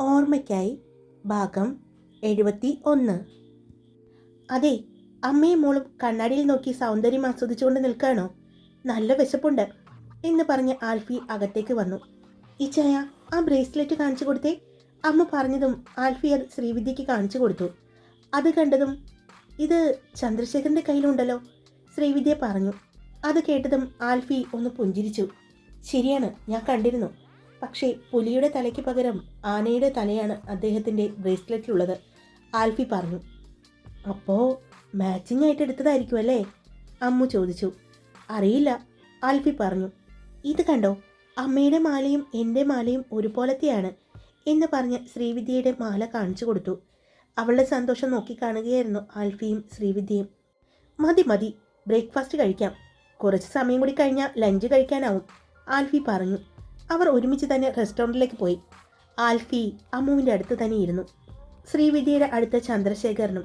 ഓർമ്മയ്ക്കായി ഭാഗം എഴുപത്തി ഒന്ന് അതെ അമ്മയും മോളും കണ്ണാടിയിൽ നോക്കി സൗന്ദര്യം ആസ്വദിച്ചുകൊണ്ട് നിൽക്കുകയാണോ? നല്ല വിശപ്പുണ്ട് എന്ന് പറഞ്ഞ് ആൽഫി അകത്തേക്ക് വന്നു. ഈ ചായ ആ ബ്രേസ്ലെറ്റ് കാണിച്ചു കൊടുത്തേ അമ്മ പറഞ്ഞതും ആൽഫി അത് ശ്രീവിദ്യയ്ക്ക് കാണിച്ചു കൊടുത്തു. അത് കണ്ടതും ഇത് ചന്ദ്രശേഖരന്റെ കയ്യിലുണ്ടല്ലോ ശ്രീവിദ്യ പറഞ്ഞു. അത് കേട്ടതും ആൽഫി ഒന്ന് പുഞ്ചിരിച്ചു. ശരിയാണ് ഞാൻ കണ്ടിരുന്നു. പക്ഷേ പുലിയുടെ തലയ്ക്ക് പകരം ആനയുടെ തലയാണ് അദ്ദേഹത്തിന്റെ ബ്രേസ്ലെറ്റിലുള്ളത്. ആൽഫി പറഞ്ഞു അപ്പോൾ മാച്ചിങ് ആയിട്ട് എടുത്തതായിരിക്കും അല്ലേ? അമ്മു ചോദിച്ചു. അറിയില്ല ആൽഫി പറഞ്ഞു. ഇത് കണ്ടോ അമ്മയുടെ മാലയും എന്റെ മാലയും ഒരുപോലത്തെയാണ് എന്ന് പറഞ്ഞ് ശ്രീവിദ്യയുടെ മാല കാണിച്ചു കൊടുത്തു. അവളുടെ സന്തോഷം നോക്കി കാണുകയായിരുന്നു ആൽഫിയും ശ്രീവിദ്യയും. മതി മതി ബ്രേക്ക്ഫാസ്റ്റ് കഴിക്കാം. കുറച്ച് സമയം കൂടി കഴിഞ്ഞാൽ ലഞ്ച് കഴിക്കാനാവും ആൽഫി പറഞ്ഞു. അവർ ഒരുമിച്ച് തന്നെ റെസ്റ്റോറന്റിലേക്ക് പോയി. ആൽഫി അമ്മുവിന്റെ അടുത്ത് തന്നെ ഇരുന്നു. ശ്രീവിദ്യയുടെ അടുത്ത ചന്ദ്രശേഖരനും.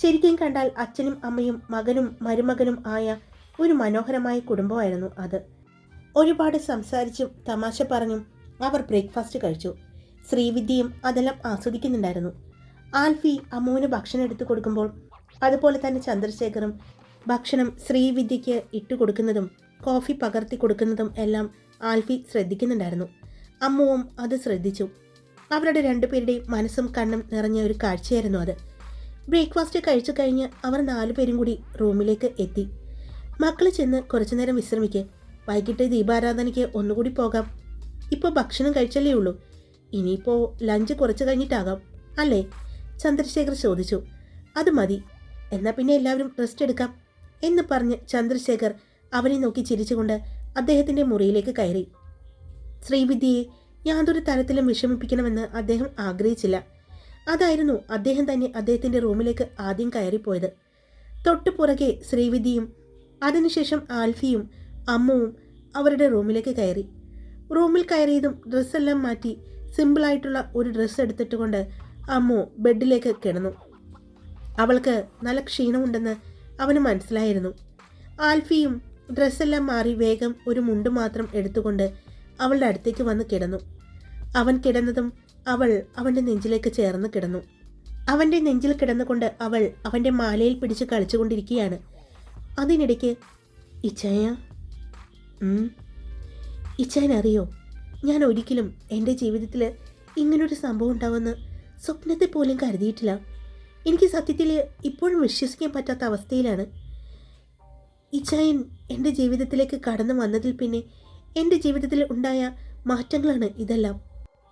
ശരിക്കും കണ്ടാൽ അച്ഛനും അമ്മയും മകനും മരുമകനും ആയ ഒരു മനോഹരമായ കുടുംബമായിരുന്നു അത്. ഒരുപാട് സംസാരിച്ചും തമാശ പറഞ്ഞും അവർ ബ്രേക്ക്ഫാസ്റ്റ് കഴിച്ചു. ശ്രീവിദ്യയും അതെല്ലാം ആസ്വദിക്കുന്നുണ്ടായിരുന്നു. ആൽഫി അമ്മുവിന് ഭക്ഷണം എടുത്തു കൊടുക്കുമ്പോൾ അതുപോലെ തന്നെ ചന്ദ്രശേഖറും ഭക്ഷണം ശ്രീവിദ്യയ്ക്ക് ഇട്ടു കൊടുക്കുന്നതും കോഫി പകർത്തി കൊടുക്കുന്നതും എല്ലാം ആൽഫി ശ്രദ്ധിക്കുന്നുണ്ടായിരുന്നു. അമ്മുവും അത് ശ്രദ്ധിച്ചു. അവരുടെ രണ്ടുപേരുടെയും മനസ്സും കണ്ണും നിറഞ്ഞ ഒരു കാഴ്ചയായിരുന്നു അത്. ബ്രേക്ക്ഫാസ്റ്റ് കഴിച്ചു കഴിഞ്ഞ് അവർ നാലുപേരും കൂടി റൂമിലേക്ക് എത്തി. മക്കൾ ചെന്ന് കുറച്ചുനേരം നേരം വിശ്രമിക്ക്. വൈകിട്ട് ദീപാരാധനയ്ക്ക് ഒന്നുകൂടി പോകാം. ഇപ്പോൾ ഭക്ഷണം കഴിച്ചല്ലേ ഉള്ളൂ. ഇനിയിപ്പോൾ ലഞ്ച് കുറച്ച് കഴിഞ്ഞിട്ടാകാം അല്ലേ? ചന്ദ്രശേഖർ ചോദിച്ചു. അത് മതി. എന്നാൽ പിന്നെ എല്ലാവരും റെസ്റ്റ് എടുക്കാം എന്ന് പറഞ്ഞ് ചന്ദ്രശേഖർ അവനെ നോക്കി ചിരിച്ചുകൊണ്ട് അദ്ദേഹത്തിന്റെ മുറിയിലേക്ക് കയറി. ശ്രീവിദ്യയെ യാതൊരു തരത്തിലും വിഷമിപ്പിക്കണമെന്ന് അദ്ദേഹം ആഗ്രഹിച്ചില്ല. അതായിരുന്നു അദ്ദേഹം തന്നെ അദ്ദേഹത്തിന്റെ റൂമിലേക്ക് ആദ്യം കയറിപ്പോയത്. തൊട്ടു പുറകെ ശ്രീവിദ്യയും അതിനുശേഷം ആൽഫിയും അമ്മുവും അവരുടെ റൂമിലേക്ക് കയറി. റൂമിൽ കയറിയതും ഡ്രസ്സെല്ലാം മാറ്റി സിമ്പിളായിട്ടുള്ള ഒരു ഡ്രസ്സ് എടുത്തിട്ടുകൊണ്ട് അമ്മു ബെഡിലേക്ക് കിടന്നു. അവൾക്ക് നല്ല ക്ഷീണമുണ്ടെന്ന് അവന് മനസ്സിലായിരുന്നു. ആൽഫിയും ഡ്രസ്സെല്ലാം മാറി വേഗം ഒരു മുണ്ട് മാത്രം എടുത്തുകൊണ്ട് അവളുടെ അടുത്തേക്ക് വന്ന് കിടന്നു. അവൻ കിടന്നതും അവൾ അവന്റെ നെഞ്ചിലേക്ക് ചേർന്ന് കിടന്നു. അവന്റെ നെഞ്ചിൽ കിടന്നുകൊണ്ട് അവൾ അവന്റെ മാലയിൽ പിടിച്ച് കളിച്ചുകൊണ്ടിരിക്കുകയാണ്. അതിനിടയ്ക്ക് ഇച്ചായ. ഇച്ചായൻ അറിയോ? ഞാൻ ഒരിക്കലും എന്റെ ജീവിതത്തിൽ ഇങ്ങനൊരു സംഭവം ഉണ്ടാവുമെന്ന് സ്വപ്നത്തെ പോലും കരുതിയിട്ടില്ല. എനിക്ക് സത്യത്തിൽ ഇപ്പോഴും വിശ്വസിക്കാൻ പറ്റാത്ത അവസ്ഥയിലാണ്. ഇച്ചായൻ എന്റെ ജീവിതത്തിലേക്ക് കടന്നു വന്നതിൽ പിന്നെ എന്റെ ജീവിതത്തിൽ ഉണ്ടായ മാറ്റങ്ങളാണ് ഇതെല്ലാം.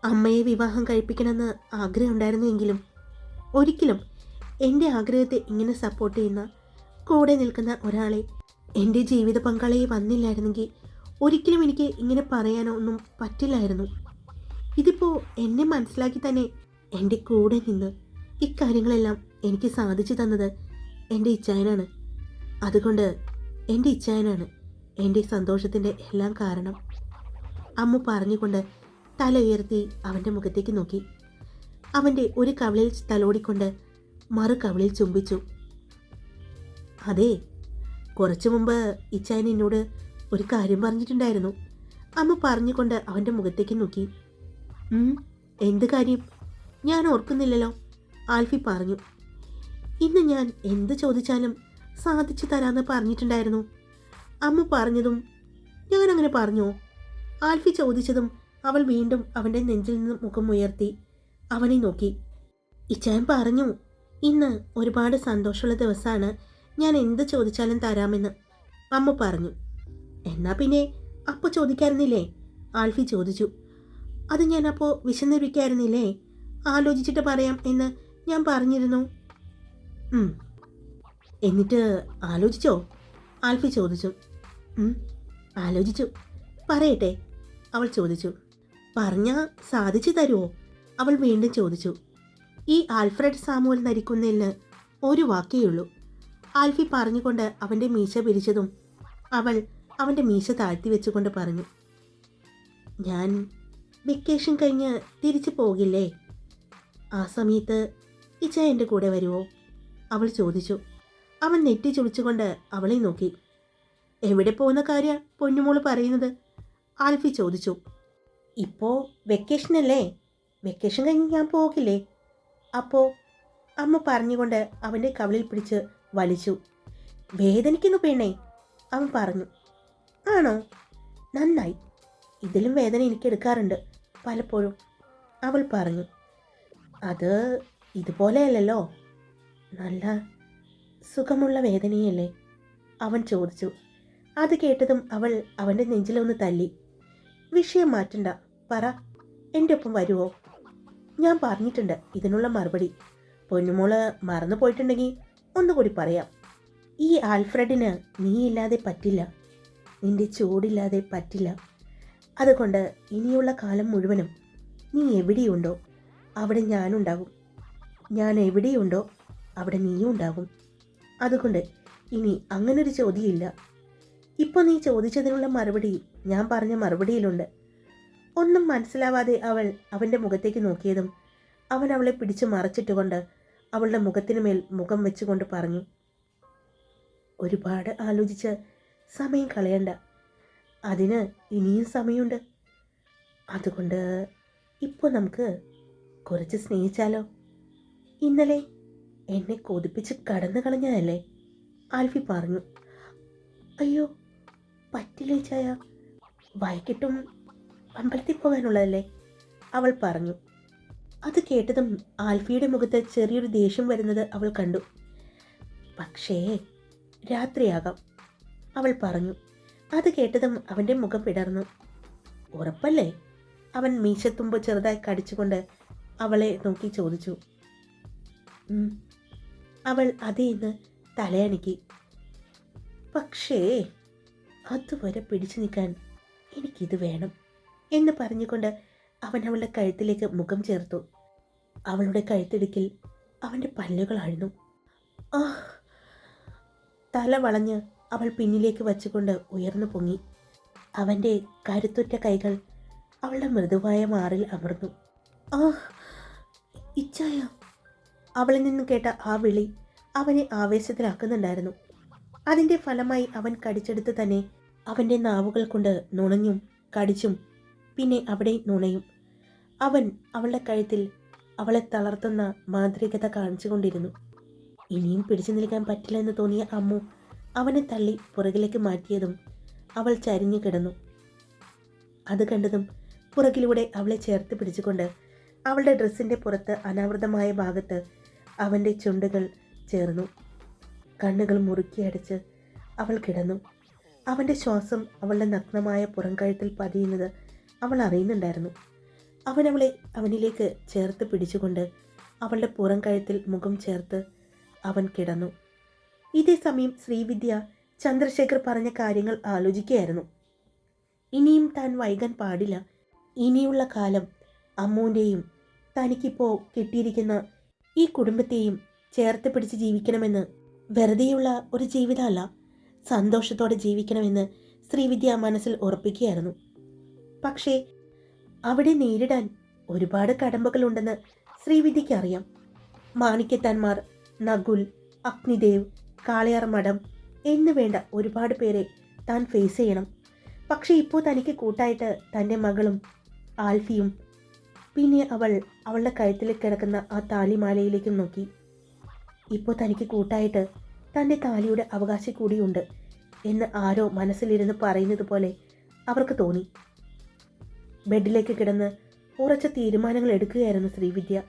അമ്മയെ വിവാഹം കഴിപ്പിക്കണമെന്ന് ആഗ്രഹമുണ്ടായിരുന്നുവെങ്കിലും ഒരിക്കലും എന്റെ ആഗ്രഹത്തെ ഇങ്ങനെ സപ്പോർട്ട് ചെയ്യുന്ന കൂടെ നിൽക്കുന്ന ഒരാളെ എന്റെ ജീവിത പങ്കാളിയെ വന്നില്ലായിരുന്നെങ്കിൽ ഒരിക്കലും എനിക്ക് ഇങ്ങനെ പറയാനോ ഒന്നും പറ്റില്ലായിരുന്നു. ഇതിപ്പോൾ എന്നെ മനസ്സിലാക്കി തന്നെ എന്റെ കൂടെ നിന്ന് ഇക്കാര്യങ്ങളെല്ലാം എനിക്ക് സാധിച്ചു തന്നത് എന്റെ ഇച്ചായനാണ്. അതുകൊണ്ട് എന്റെ ഇച്ചായനാണ് എന്റെ സന്തോഷത്തിന്റെ എല്ലാം കാരണം. അമ്മ പറഞ്ഞുകൊണ്ട് തല ഉയർത്തി അവന്റെ മുഖത്തേക്ക് നോക്കി. അവന്റെ ഒരു കവിളിൽ തലോടിക്കൊണ്ട് മറു കവിളിൽ ചുംബിച്ചു. അതെ കുറച്ചു മുമ്പ് ഇച്ചായൻ എന്നോട് ഒരു കാര്യം പറഞ്ഞിട്ടുണ്ടായിരുന്നു. അമ്മ പറഞ്ഞുകൊണ്ട് അവന്റെ മുഖത്തേക്ക് നോക്കി. "ഉം, എന്ത് കാര്യം? ഞാൻ ഓർക്കുന്നില്ലല്ലോ ആൽഫി പറഞ്ഞു. ഇന്ന് ഞാൻ എന്ത് ചോദിച്ചാലും സാധിച്ചു തരാമെന്ന് പറഞ്ഞിട്ടുണ്ടായിരുന്നു. അമ്മ പറഞ്ഞതും ഞാൻ അങ്ങനെ പറഞ്ഞോ. ആൽഫി ചോദിച്ചതും അവൾ വീണ്ടും അവന്റെ നെഞ്ചിൽ നിന്ന് മുഖം ഉയർത്തി അവനെ നോക്കി. ഇച്ചായൻ പറഞ്ഞു ഇന്ന് ഒരുപാട് സന്തോഷമുള്ള ദിവസമാണ് ഞാൻ എന്ത് ചോദിച്ചാലും തരാമെന്ന്. അമ്മ പറഞ്ഞു എന്നാ പിന്നെ അപ്പോൾ ചോദിക്കായിരുന്നില്ലേ ആൽഫി ചോദിച്ചു അത് ഞാൻ അപ്പോൾ വിശന്നിരിക്കായിരുന്നില്ലേ ആലോചിച്ചിട്ട് പറയാം എന്ന് ഞാൻ പറഞ്ഞിരുന്നു. എന്നിട്ട് ആലോചിച്ചോ? ആൽഫി ചോദിച്ചു. ആലോചിച്ചു. പറയട്ടെ അവൾ ചോദിച്ചു. പറഞ്ഞാൽ സാധിച്ചു തരുമോ അവൾ വീണ്ടും ചോദിച്ചു. ഈ ആൽഫ്രഡ് സാമുവൽ നരിക്കുന്നതിന് ഒരു വാക്കേയുള്ളൂ ആൽഫി പറഞ്ഞുകൊണ്ട് അവന്റെ മീശ പിരിച്ചതും അവൾ അവന്റെ മീശ താഴ്ത്തി വെച്ചുകൊണ്ട് പറഞ്ഞു. ഞാൻ വെക്കേഷൻ കഴിഞ്ഞ് തിരിച്ചു പോകില്ലേ? ആ സമയത്ത് ഇച്ച എന്റെ കൂടെ വരുമോ അവൾ ചോദിച്ചു. അവൻ നെറ്റി ചുളിച്ചുകൊണ്ട് അവളെ നോക്കി. എവിടെ പോകുന്ന കാര്യം? പൊന്നുമോൾ പറയുന്നത്. ആൽഫി ചോദിച്ചു. ഇപ്പോൾ വെക്കേഷനല്ലേ വെക്കേഷൻ കഴിഞ്ഞ് ഞാൻ പോകില്ലേ? അപ്പോൾ അമ്മ പറഞ്ഞുകൊണ്ട് അവന്റെ കവളിൽ പിടിച്ച് വലിച്ചു. വേദനിക്കുന്നു പെണ്ണേ അവൻ പറഞ്ഞു. ആണോ? നന്നായി. ഇതിലും വേദന എനിക്ക് എടുക്കാറുണ്ട് പലപ്പോഴും അവൾ പറഞ്ഞു. അത് ഇതുപോലെയല്ലല്ലോ. നല്ല സുഖമുള്ള വേദനയല്ലേ? അവൻ ചോദിച്ചു. അത് കേട്ടതും അവൾ അവന്റെ നെഞ്ചിലൊന്ന് തല്ലി. വിഷയം മാറ്റണ്ട പറ എന്റെ ഒപ്പം വരുമോ ഞാൻ പറഞ്ഞിട്ടുണ്ട് ഇതിനുള്ള മറുപടി. പൊന്നുമോൾ മറന്നു പോയിട്ടുണ്ടെങ്കിൽ ഒന്നുകൂടി പറയാം. ഈ ആൽഫ്രഡിന് നീയില്ലാതെ പറ്റില്ല. നിന്റെ ചൂടില്ലാതെ പറ്റില്ല. അതുകൊണ്ട് ഇനിയുള്ള കാലം മുഴുവനും നീ എവിടെയുണ്ടോ? അവിടെ ഞാനുണ്ടാകും ഞാൻ എവിടെയുണ്ടോ അവിടെ നീയും ഉണ്ടാകും അതുകൊണ്ട് ഇനി അങ്ങനൊരു ചോദ്യമില്ല. ഇപ്പോൾ നീ ചോദിച്ചതിനുള്ള മറുപടി ഞാൻ പറഞ്ഞ മറുപടിയിലുണ്ട്. ഒന്നും മനസ്സിലാവാതെ അവൾ അവന്റെ മുഖത്തേക്ക് നോക്കിയതും അവൻ അവളെ പിടിച്ചു മറച്ചിട്ടുകൊണ്ട് അവളുടെ മുഖത്തിനു മേൽ മുഖം വെച്ചുകൊണ്ട് പറഞ്ഞു. ഒരുപാട് ആലോചിച്ച് സമയം കളയണ്ട. അതിന് ഇനിയും സമയമുണ്ട്. അതുകൊണ്ട് ഇപ്പോൾ നമുക്ക് കുറച്ച് സ്നേഹിച്ചാലോ? ഇന്നലെ എന്നെ കൊതിപ്പിച്ച് കടന്നു കളഞ്ഞതല്ലേ? ആൽഫി പറഞ്ഞു. അയ്യോ പറ്റില്ലേ ചായ? വൈകിട്ടും അമ്പലത്തിൽ പോകാനുള്ളതല്ലേ? അവൾ പറഞ്ഞു. അത് കേട്ടതും ആൽഫിയുടെ മുഖത്ത് ചെറിയൊരു ദേഷ്യം വരുന്നത് അവൾ കണ്ടു. പക്ഷേ രാത്രിയാകാം അവൾ പറഞ്ഞു. അത് കേട്ടതും അവന്റെ മുഖം പിടർന്നു. ഉറപ്പല്ലേ? അവൻ മീശത്തുമ്പ് ചെറുതായി കടിച്ചുകൊണ്ട് അവളെ നോക്കി ചോദിച്ചു. അവൾ അതേന്ന് തലയണക്കി. പക്ഷേ അതുവരെ പിടിച്ചു നിൽക്കാൻ എനിക്കിത് വേണം എന്ന് പറഞ്ഞുകൊണ്ട് അവൻ അവളുടെ കഴുത്തിലേക്ക് മുഖം ചേർത്തു. അവളുടെ കഴുത്തിടുക്കിൽ അവന്റെ പല്ലുകൾ അഴുന്നു ആ തല വളഞ്ഞ് അവൾ പിന്നിലേക്ക് വച്ചുകൊണ്ട് ഉയർന്നു പൊങ്ങി. അവന്റെ കരുത്തുറ്റ കൈകൾ അവളുടെ മൃദുവായ മാറിൽ അമർന്നു. ആ ഇച്ചായ അവളിൽ നിന്ന് കേട്ട ആ വിളി അവനെ ആവേശത്തിലാക്കുന്നുണ്ടായിരുന്നു. അതിന്റെ ഫലമായി അവൻ കടിച്ചെടുത്ത് തന്നെ അവന്റെ നാവുകൾ കൊണ്ട് നുണഞ്ഞും കടിച്ചും പിന്നെ അവിടെ നുണയും. അവൻ അവളുടെ കഴുത്തിൽ അവളെ തളർത്തുന്ന മാന്ത്രികത കാണിച്ചുകൊണ്ടിരുന്നു ഇനിയും പിടിച്ചു നിൽക്കാൻ പറ്റില്ല എന്ന് തോന്നിയ അമ്മു അവനെ തള്ളി പുറകിലേക്ക് മാറ്റിയതും അവൾ ചരിഞ്ഞു കിടന്നു. അത് കണ്ടതും പുറകിലൂടെ അവളെ ചേർത്ത് പിടിച്ചുകൊണ്ട് അവളുടെ ഡ്രസ്സിന്റെ പുറത്ത് അനാവൃതമായ ഭാഗത്ത് അവന്റെ ചുണ്ടുകൾ ചേർന്നു. കണ്ണുകൾ മുറുക്കിയടച്ച് അവൾ കിടന്നു. അവന്റെ ശ്വാസം അവളുടെ നഗ്നമായ പുറംകഴുത്തിൽ പതിയുന്നത് അവൾ അറിയുന്നുണ്ടായിരുന്നു. അവൻ അവളെ അവനിലേക്ക് ചേർത്ത് പിടിച്ചുകൊണ്ട് അവളുടെ പുറം കഴുത്തിൽ മുഖം ചേർത്ത് അവൻ കിടന്നു. ഇതേ സമയം ശ്രീവിദ്യ ചന്ദ്രശേഖർ പറഞ്ഞ കാര്യങ്ങൾ ആലോചിക്കുകയായിരുന്നു. ഇനിയും താൻ വൈകാൻ പാടില്ല. ഇനിയുള്ള കാലം അമ്മുവിന്റെയും തനിക്കിപ്പോൾ കിട്ടിയിരിക്കുന്ന ഈ കുടുംബത്തെയും ചേർത്ത് പിടിച്ച് ജീവിക്കണമെന്ന് വെറുതെയുള്ള ഒരു ജീവിതമല്ല സന്തോഷത്തോടെ ജീവിക്കണമെന്ന് ശ്രീവിദ്യ മനസ്സിൽ ഉറപ്പിക്കുകയായിരുന്നു. പക്ഷേ അവിടെ നേരിടാൻ ഒരുപാട് കടമ്പകളുണ്ടെന്ന് ശ്രീവിദ്യയ്ക്ക് അറിയാം. മാണിക്യത്താന്മാർ നകുൽ അഗ്നിദേവ് കാളയാർ മഠം എന്ന് വേണ്ട ഒരുപാട് പേരെ താൻ ഫേസ് ചെയ്യണം. പക്ഷേ ഇപ്പോൾ തനിക്ക് കൂട്ടായിട്ട് തന്റെ മകളും ആൽഫിയും പിന്നെ അവൾ അവളുടെ കഴുത്തിൽ കിടക്കുന്ന ആ താലിമാലയിലേക്കും നോക്കി. ഇപ്പോൾ തനിക്ക് കൂട്ടായിട്ട് തന്റെ താലിയുടെ അവകാശി കൂടിയുണ്ട് എന്ന് ആരോ മനസ്സിലിരുന്ന് പറയുന്നത് പോലെ അവർക്ക് തോന്നി. ബെഡിലേക്ക് കിടന്ന് ഉറച്ച തീരുമാനങ്ങൾ എടുക്കുകയായിരുന്നു ശ്രീവിദ്യ.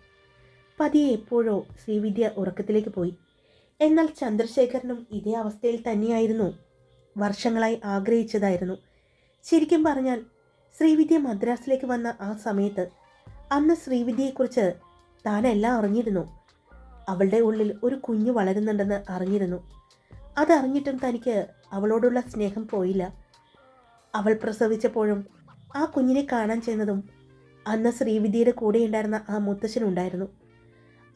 പതിയെ എപ്പോഴോ ശ്രീവിദ്യ ഉറക്കത്തിലേക്ക് പോയി. എന്നാൽ ചന്ദ്രശേഖരനും ഇതേ അവസ്ഥയിൽ തന്നെയായിരുന്നു. വർഷങ്ങളായി ആഗ്രഹിച്ചതായിരുന്നു. ശരിക്കും പറഞ്ഞാൽ ശ്രീവിദ്യ മദ്രാസിലേക്ക് വന്ന ആ സമയത്ത് അന്ന് ശ്രീവിദ്യയെക്കുറിച്ച് എല്ലാം അറിഞ്ഞിരുന്നു. അവളുടെ ഉള്ളിൽ ഒരു കുഞ്ഞ് വളരുന്നുണ്ടെന്ന് അറിഞ്ഞിരുന്നു. അതറിഞ്ഞിട്ടും തനിക്ക് അവളോടുള്ള സ്നേഹം പോയില്ല. അവൾ പ്രസവിച്ചപ്പോഴും ആ കുഞ്ഞിനെ കാണാൻ ചെന്നതും അന്ന് ശ്രീവിദ്യയുടെ കൂടെ ഉണ്ടായിരുന്ന ആ മുത്തശ്ശനുണ്ടായിരുന്നു.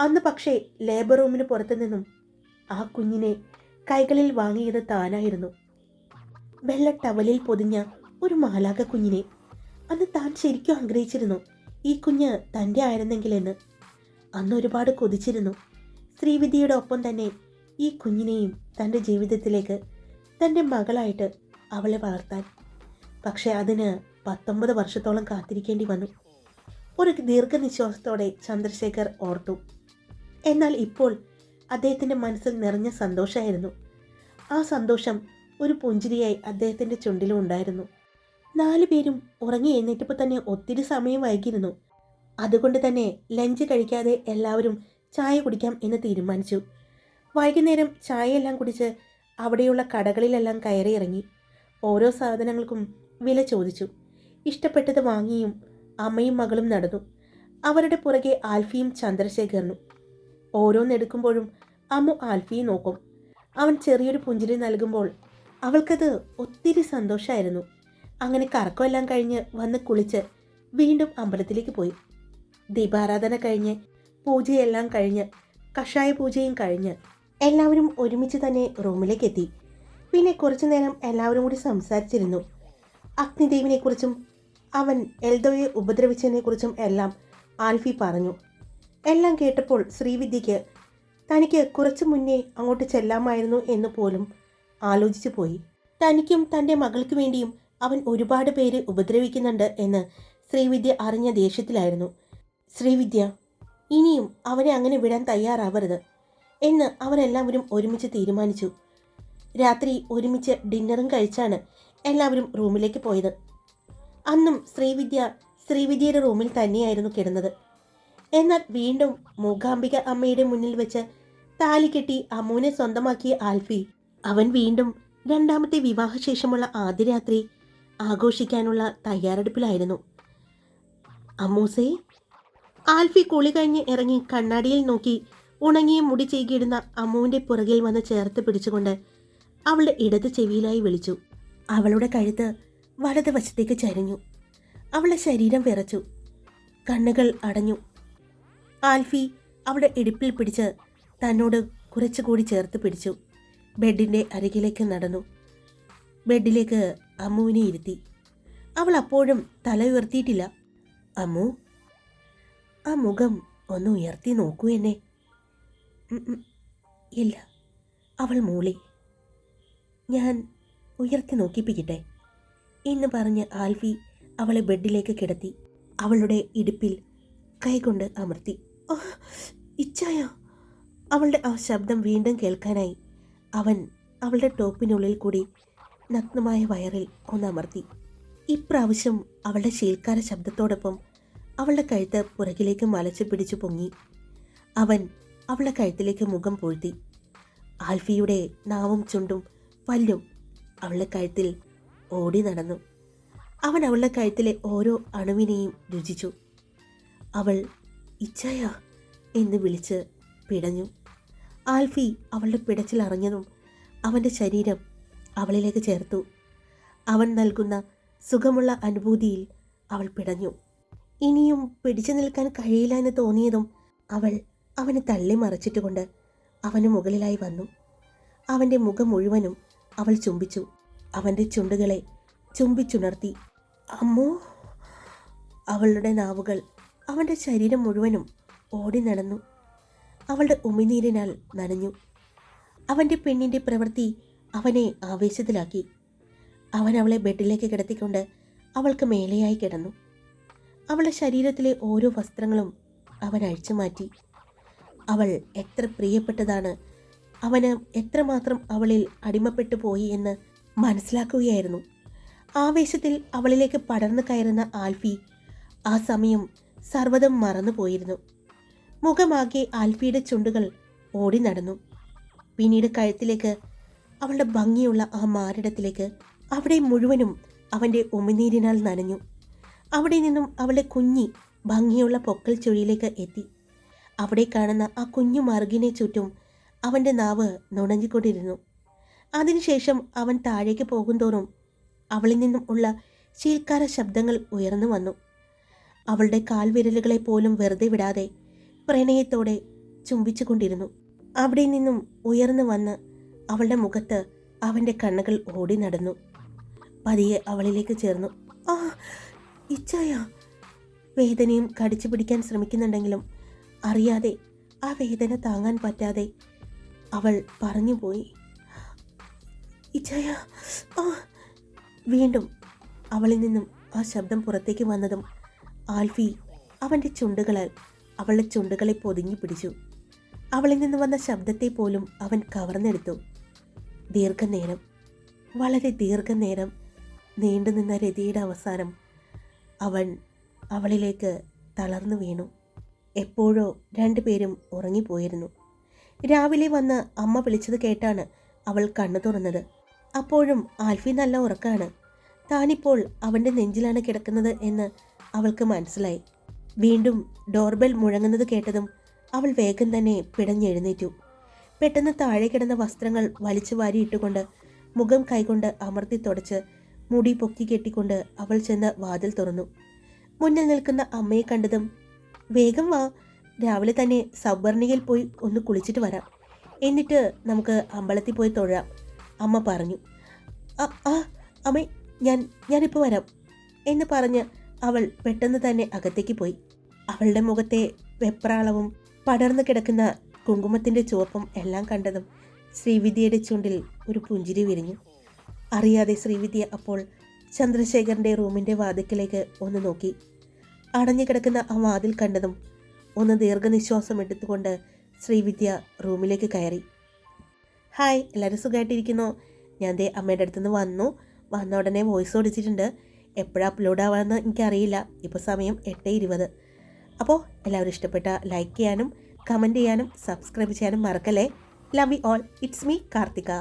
അന്ന് പക്ഷേ ലേബർ റൂമിന് പുറത്തു നിന്നും ആ കുഞ്ഞിനെ കൈകളിൽ വാങ്ങിയത് താനായിരുന്നു. വെള്ള ടവലിൽ പൊതിഞ്ഞ ഒരു മാലാക കുഞ്ഞിനെ അന്ന് താൻ ശരിക്കും ആഗ്രഹിച്ചിരുന്നു. ഈ കുഞ്ഞ് തന്റെ ആയിരുന്നെങ്കിലെന്ന്. അന്ന് ഒരുപാട് കൊതിച്ചിരുന്നു. ശ്രീവിദ്യയുടെ ഒപ്പം തന്നെ ഈ കുഞ്ഞിനെയും തന്റെ ജീവിതത്തിലേക്ക് തന്റെ മകളായിട്ട് അവളെ വളർത്താൻ. പക്ഷേ അതിന് പത്തൊമ്പത് വർഷത്തോളം കാത്തിരിക്കേണ്ടി വന്നു. ഒരു ദീർഘനിശ്വാസത്തോടെ ചന്ദ്രശേഖർ ഓർത്തു. എന്നാൽ ഇപ്പോൾ അദ്ദേഹത്തിന്റെ മനസ്സിൽ നിറഞ്ഞ സന്തോഷമായിരുന്നു. ആ സന്തോഷം ഒരു പുഞ്ചിരിയായി അദ്ദേഹത്തിന്റെ ചുണ്ടിലും ഉണ്ടായിരുന്നു. നാലു പേരും ഉറങ്ങി എഴുന്നേറ്റപ്പോൾ തന്നെ ഒത്തിരി സമയം വൈകിയിരുന്നു. അതുകൊണ്ട് തന്നെ ലഞ്ച് കഴിക്കാതെ എല്ലാവരും ചായ കുടിക്കാം എന്ന് തീരുമാനിച്ചു. വൈകുന്നേരം ചായയെല്ലാം കുടിച്ച് അവിടെയുള്ള കടകളിലെല്ലാം കയറി ഇറങ്ങി. ഓരോ സാധനങ്ങൾക്കും വില ചോദിച്ചു. ഇഷ്ടപ്പെട്ടത് വാങ്ങിയും അമ്മയും മകളും നടന്നു. അവരുടെ പുറകെ ആൽഫിയും ചന്ദ്രശേഖരനും. ഓരോന്നെടുക്കുമ്പോഴും അമ്മു ആൽഫിയെ നോക്കും. അവൻ ചെറിയൊരു പുഞ്ചിരി നൽകുമ്പോൾ അവൾക്കത് ഒത്തിരി സന്തോഷമായിരുന്നു അങ്ങനെ കറക്കമെല്ലാം കഴിഞ്ഞ് വന്ന് കുളിച്ച് വീണ്ടും അമ്പലത്തിലേക്ക് പോയി. ദീപാരാധന കഴിഞ്ഞ് പൂജയെല്ലാം കഴിഞ്ഞ് കഷായ പൂജയും കഴിഞ്ഞ് എല്ലാവരും ഒരുമിച്ച് തന്നെ റൂമിലേക്ക് എത്തി. പിന്നെ കുറച്ചു നേരം എല്ലാവരും കൂടി സംസാരിച്ചിരുന്നു. അഗ്നിദേവിനെക്കുറിച്ചും അവൻ എൽദോയെ ഉപദ്രവിച്ചതിനെക്കുറിച്ചും എല്ലാം ആൽഫി പറഞ്ഞു. എല്ലാം കേട്ടപ്പോൾ ശ്രീവിദ്യയ്ക്ക് തനിക്ക് കുറച്ചു മുന്നേ അങ്ങോട്ട് ചെല്ലാമായിരുന്നു എന്ന് പോലും ആലോചിച്ചു പോയി. തനിക്കും തന്റെ മകൾക്ക് വേണ്ടിയും അവൻ ഒരുപാട് പേര് ഉപദ്രവിക്കുന്നുണ്ട് എന്ന് ശ്രീവിദ്യ അറിഞ്ഞ ദേഷ്യത്തിലായിരുന്നു. ശ്രീവിദ്യ ഇനിയും അവനെ അങ്ങനെ വിടാൻ തയ്യാറാവരുത് എന്ന് അവരെല്ലാവരും ഒരുമിച്ച് തീരുമാനിച്ചു. രാത്രി ഒരുമിച്ച് ഡിന്നറും കഴിച്ചാണ് എല്ലാവരും റൂമിലേക്ക് പോയത്. അന്നും ശ്രീവിദ്യ ശ്രീവിദ്യയുടെ റൂമിൽ തന്നെയായിരുന്നു കിടന്നത്. എന്നാൽ വീണ്ടും മൂകാംബിക അമ്മയുടെ മുന്നിൽ വെച്ച് താലി കെട്ടി അമ്മുവിനെ സ്വന്തമാക്കിയ ആൽഫി അവൻ വീണ്ടും രണ്ടാമത്തെ വിവാഹശേഷമുള്ള ആദ്യ രാത്രി ആഘോഷിക്കാനുള്ള തയ്യാറെടുപ്പിലായിരുന്നു. അമ്മൂസേ ആൽഫി കുളി കഴിഞ്ഞ് ഇറങ്ങി കണ്ണാടിയിൽ നോക്കി ഉണങ്ങിയ മുടി ചെയ്കിയിടുന്ന അമ്മുവിന്റെ പുറകിൽ വന്ന് ചേർത്ത് പിടിച്ചുകൊണ്ട് അവളുടെ ഇടത് ചെവിയിലായി വിളിച്ചു. അവളുടെ കഴുത്ത് വലത് വശത്തേക്ക് ചരിഞ്ഞു. അവളുടെ ശരീരം വിറച്ചു. കണ്ണുകൾ അടഞ്ഞു. ആൽഫി അവളുടെ ഇടുപ്പിൽ പിടിച്ച് തന്നോട് കുറച്ചുകൂടി ചേർത്ത് പിടിച്ചു. ബെഡിന്റെ അരികിലേക്ക് നടന്നു. ബെഡിലേക്ക് അമ്മുവിനെ ഇരുത്തി. അവൾ അപ്പോഴും തല ഉയർത്തിയിട്ടില്ല. അമ്മു ആ മുഖം ഒന്ന് ഉയർത്തി നോക്കൂ എന്നെ. ഇല്ല. അവൾ മൂളി. ഞാൻ ഉയർത്തി നോക്കിപ്പിക്കട്ടെ. എന്ന് പറഞ്ഞ് ആൽഫി അവളെ ബെഡിലേക്ക് കിടത്തി. അവളുടെ ഇടുപ്പിൽ കൈകൊണ്ട് അമർത്തി. ഇച്ഛായ? അവളുടെ ആ ശബ്ദം വീണ്ടും കേൾക്കാനായി. അവൻ അവളുടെ ടോപ്പിനുള്ളിൽ കൂടി നഗ്നമായ വയറിൽ ഒന്നമർത്തി. ഇപ്രാവശ്യം അവളുടെ ശീൽക്കാര ശബ്ദത്തോടൊപ്പം അവളുടെ കഴുത്ത് പുറകിലേക്ക് മലച്ചു പിടിച്ചു പൊങ്ങി. അവൻ അവളുടെ കഴുത്തിലേക്ക് മുഖം പൂഴ്ത്തി. ആൽഫിയുടെ നാവും ചുണ്ടും പല്ലും അവളുടെ കഴുത്തിൽ ഓടി നടന്നു. അവൻ അവളുടെ കഴുത്തിലെ ഓരോ അണുവിനെയും രുചിച്ചു. അവൾ ഇച്ഛയ എന്ന് വിളിച്ച് പിടഞ്ഞു. ആൽഫി അവളുടെ പിടച്ചിൽ അറിഞ്ഞതും അവന്റെ ശരീരം അവളിലേക്ക് ചേർത്തു. അവൻ നൽകുന്ന സുഖമുള്ള അനുഭൂതിയിൽ അവൾ പിടഞ്ഞു. ഇനിയും പിടിച്ചു നിൽക്കാൻ കഴിയില്ല എന്ന് തോന്നിയതും അവൾ അവനെ തള്ളി മറച്ചിട്ടുകൊണ്ട് അവന് മുകളിലായി വന്നു. അവന്റെ മുഖം മുഴുവനും അവൾ ചുംബിച്ചു. അവന്റെ ചുണ്ടുകളെ ചുംബിച്ചുണർത്തി അമ്മോ! അവളുടെ നാവുകൾ അവന്റെ ശരീരം മുഴുവനും ഓടി നടന്നു. അവളുടെ ഉമിനീരിനാൽ നനഞ്ഞു. അവന്റെ പെണ്ണിന്റെ പ്രവൃത്തി അവനെ ആവേശത്തിലാക്കി. അവൻ അവളെ ബെഡിലേക്ക് കിടത്തിക്കൊണ്ട് അവൾക്ക് മേലെയായി കിടന്നു. അവളുടെ ശരീരത്തിലെ ഓരോ വസ്ത്രങ്ങളും അവൻ അഴിച്ചു മാറ്റി. അവൾ എത്ര പ്രിയപ്പെട്ടതാണ്. അവന് എത്രമാത്രം അവളിൽ അടിമപ്പെട്ടു പോയി എന്ന് മനസ്സിലാക്കുകയായിരുന്നു. ആവേശത്തിൽ അവളിലേക്ക് പടർന്നു കയറുന്ന ആൽഫി ആ സമയം സർവതം മറന്നുപോയിരുന്നു മുഖമാകെ ആൽഫിയുടെ ചുണ്ടുകൾ ഓടി നടന്നു. പിന്നീട് കഴുത്തിലേക്ക് അവളുടെ ഭംഗിയുള്ള ആ മാറിടത്തിലേക്ക് അവിടെ മുഴുവനും അവന്റെ ഉമിനീരിനാൽ നനഞ്ഞു. അവിടെ നിന്നും അവളുടെ കുഞ്ഞി ഭംഗിയുള്ള പൊക്കൽ ചുഴിയിലേക്ക് എത്തി. അവിടെ കാണുന്ന ആ കുഞ്ഞു മറുകിനെ ചുറ്റും അവന്റെ നാവ് നുണഞ്ഞിക്കൊണ്ടിരുന്നു അതിനുശേഷം അവൻ താഴേക്ക് പോകുന്തോറും അവളിൽ നിന്നും ഉള്ള ശീൽക്കാര ശബ്ദങ്ങൾ ഉയർന്നു വന്നു. അവളുടെ കാൽവിരലുകളെ പോലും വെറുതെ വിടാതെ പ്രണയത്തോടെ ചുംബിച്ചുകൊണ്ടിരുന്നു. അവിടെ നിന്നും ഉയർന്നു വന്ന് അവളുടെ മുഖത്ത് അവന്റെ കണ്ണുകൾ ഓടി നടന്നു. പതിയെ അവളിലേക്ക് ചേർന്നു. ആ ഇച്ചായ വേദനയും കടിച്ചു പിടിക്കാൻ ശ്രമിക്കുന്നുണ്ടെങ്കിലും അറിയാതെ ആ വേദന താങ്ങാൻ പറ്റാതെ അവൾ പറഞ്ഞുപോയി ഇച്ചായ ആ. വീണ്ടും അവളിൽ നിന്നും ആ ശബ്ദം പുറത്തേക്ക് വന്നതും ആൽഫി അവന്റെ ചുണ്ടുകളാൽ അവളുടെ ചുണ്ടുകളെ പൊതിഞ്ഞു പിടിച്ചു. അവളിൽ നിന്ന് വന്ന ശബ്ദത്തെ പോലും അവൻ കവർന്നെടുത്തു. ദീർഘനേരം വളരെ ദീർഘനേരം നീണ്ടുനിന്ന രതിയുടെ അവസാനം അവൻ അവളിലേക്ക് തളർന്നു വീണു. എപ്പോഴോ രണ്ടുപേരും ഉറങ്ങിപ്പോയിരുന്നു. രാവിലെ വന്ന് അമ്മ വിളിച്ചത് കേട്ടാണ് അവൾ കണ്ണു തുറന്നത്. അപ്പോഴും ആൽഫി നല്ല ഉറക്കാണ്. താനിപ്പോൾ അവന്റെ നെഞ്ചിലാണ് കിടക്കുന്നത് എന്ന് അവൾക്ക് മനസ്സിലായി. വീണ്ടും ഡോർബെൽ മുഴങ്ങുന്നത് കേട്ടതും അവൾ വേഗം തന്നെ പിടഞ്ഞെഴുന്നേറ്റു. പെട്ടെന്ന് താഴെ കിടന്ന വസ്ത്രങ്ങൾ വലിച്ചു വാരിയിട്ടുകൊണ്ട് മുഖം കൈകൊണ്ട് അമർത്തി തുടച്ച് മുടി പൊക്കി കെട്ടിക്കൊണ്ട് അവൾ ചെന്ന് വാതിൽ തുറന്നു. മുന്നിൽ നിൽക്കുന്ന അമ്മയെ കണ്ടതും വേഗം വാ രാവിലെ തന്നെ സബ്വർണികയിൽ പോയി ഒന്ന് കുളിച്ചിട്ട് വരാം. എന്നിട്ട് നമുക്ക് അമ്പലത്തിൽ പോയി തൊഴാം അമ്മ പറഞ്ഞു. "ആ, ആ അമ്മേ ഞാൻ ഞാനിപ്പോൾ വരാം എന്ന് പറഞ്ഞ് അവൾ പെട്ടെന്ന് തന്നെ അകത്തേക്ക് പോയി. അവളുടെ മുഖത്തെ വെപ്രാളവും പടർന്നു കിടക്കുന്ന കുങ്കുമത്തിന്റെ ചുവപ്പും എല്ലാം കണ്ടതും ശ്രീവിദ്യയുടെ ചുണ്ടിൽ ഒരു പുഞ്ചിരി വിരിഞ്ഞു. അറിയാതെ ശ്രീവിദ്യ അപ്പോൾ ചന്ദ്രശേഖരന്റെ റൂമിന്റെ വാതിക്കലേക്ക് ഒന്ന് നോക്കി. അടഞ്ഞു കിടക്കുന്ന ആ വാതിൽ കണ്ടതും ഒന്ന് ദീർഘനിശ്വാസം എടുത്തുകൊണ്ട് ശ്രീവിദ്യ റൂമിലേക്ക് കയറി. ഹായ് എല്ലാവരും സുഖമായിട്ടിരിക്കുന്നു. ഞാൻ ദേ അമ്മയുടെ അടുത്തുനിന്ന് വന്നു. വന്ന ഉടനെ വോയിസ് ഓടിച്ചിട്ടുണ്ട്. എപ്പോഴാണ് അപ്ലോഡ് ആവാമെന്ന് എനിക്കറിയില്ല. ഇപ്പോൾ സമയം എട്ട് ഇരുപത്. അപ്പോൾ എല്ലാവരും ഇഷ്ടപ്പെട്ട ലൈക്ക് ചെയ്യാനും കമന്റ് ചെയ്യാനും സബ്സ്ക്രൈബ് ചെയ്യാനും മറക്കല്ലേ. Love you all it's me Karthika